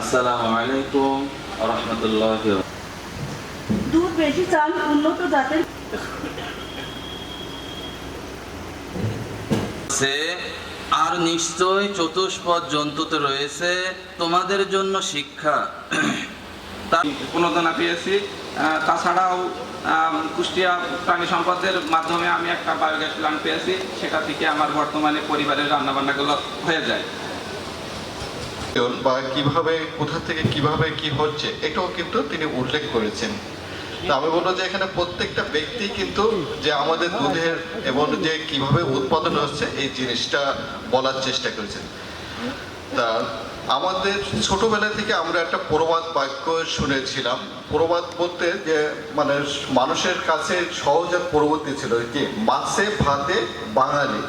আসসালামু আলাইকুম রহমতুল্লাহ দুধ বেশি চান উন্নত জাতের। আর নিশ্চয় চতুষ্পদ জন্তুতে রয়েছে। তোমাদের জন্য শিক্ষা। প্রণোদনা পেয়েছি তাছাড়াও কুষ্টিয়া প্রাণী সম্পদের মাধ্যমে আমি একটা বায়োগ্যাস প্ল্যান্ট পেয়েছি। সেটা থেকে আমার বর্তমানে পরিবারের রান্নাবান্নাগুলো হয়ে যায়। বা কীভাবে, কোথা থেকে কীভাবে কি হচ্ছে, এটাও কিন্তু তিনি উল্লেখ করেছেন। তা আমি বলব যে এখানে প্রত্যেকটা ব্যক্তি কিন্তু যে আমাদের দুধের এবং যে কীভাবে উৎপাদন হচ্ছে, এই জিনিসটা বলার চেষ্টা করেছেন। তা আমাদের ছোটবেলা থেকে আমরা একটা প্রবাদ বাক্য শুনেছিলাম। প্রবাদ বলতে যে মানে মানুষের কাছে সহজে প্রবৃত্তি ছিল কি মাছে ভাতে বাঙালি।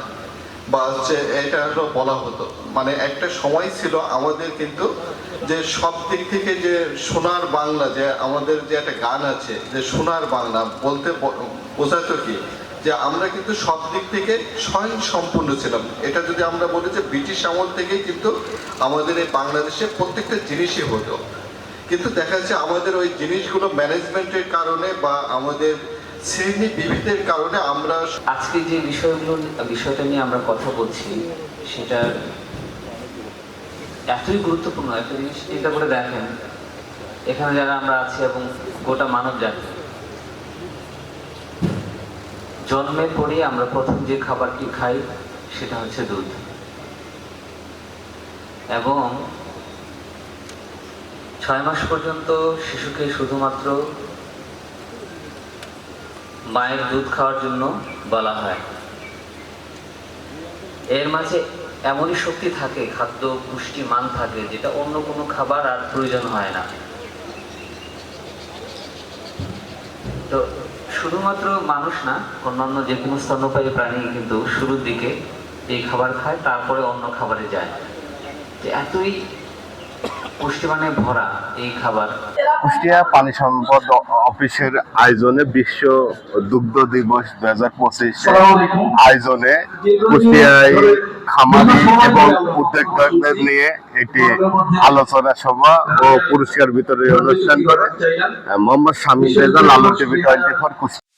বা হচ্ছে এটা হলো বলা হতো। মানে একটা সময় ছিল আমাদের কিন্তু যে সব দিক থেকে যে সোনার বাংলা, যে আমাদের যে একটা গান আছে, যে সোনার বাংলা, বলতে বোঝাতো কি? যে আমরা কিন্তু সব দিক থেকে স্বয়ং সম্পূর্ণ ছিলাম। এটা যদি আমরা বলি যে ব্রিটিশ আমল থেকেই কিন্তু আমাদের এই বাংলাদেশে প্রত্যেকটা জিনিসই হতো। কিন্তু দেখা যাচ্ছে আমাদের ওই জিনিসগুলো ম্যানেজমেন্টের কারণে বা আমাদের বিভেদের কারণে আমরা আজকে যে বিষয়গুলো, বিষয়টা নিয়ে আমরা কথা বলছি, সেটা এতই গুরুত্বপূর্ণ, একটা জিনিস চিন্তা করে দেখেন, এখানে যারা আমরা আছি এবং গোটা মানব জাতি। জন্মের পরে আমরা প্রথম যে খাবারটি খাই, সেটা হচ্ছে দুধ। এবং ছয় মাস পর্যন্ত শিশুকে শুধুমাত্র মায়ের দুধ খাওয়ার জন্য বলা হয়। এর মাঝে এমনই শক্তি থাকে, খাদ্য, পুষ্টি মান থাকে, যেটা অন্য কোনো খাবার আর প্রয়োজন হয় না। তো শুধুমাত্র মানুষ না, অন্যান্য যে কোনো স্তন্যপায়ী প্রাণী কিন্তু শুরুর দিকে এই খাবার খায়, তারপরে অন্য খাবারে যায়। এতই পুষ্টিমানে ভরা এই খাবার। কুষ্টিয়া পানি সম্পদ অফিসের আয়োজনে বিশ্ব দুগ্ধ দিবস দুই হাজার পঁচিশ আয়োজনে কুষ্টিয়ায় খামারি এবং উদ্যোক্তাদের নিয়ে একটি আলোচনা সভা ও পুরস্কার বিতরণী অনুষ্ঠান করে। মোহাম্মদ শামীম রেজাল আলো টিভি টোয়েন্টি ফোর কুষ্টিয়া।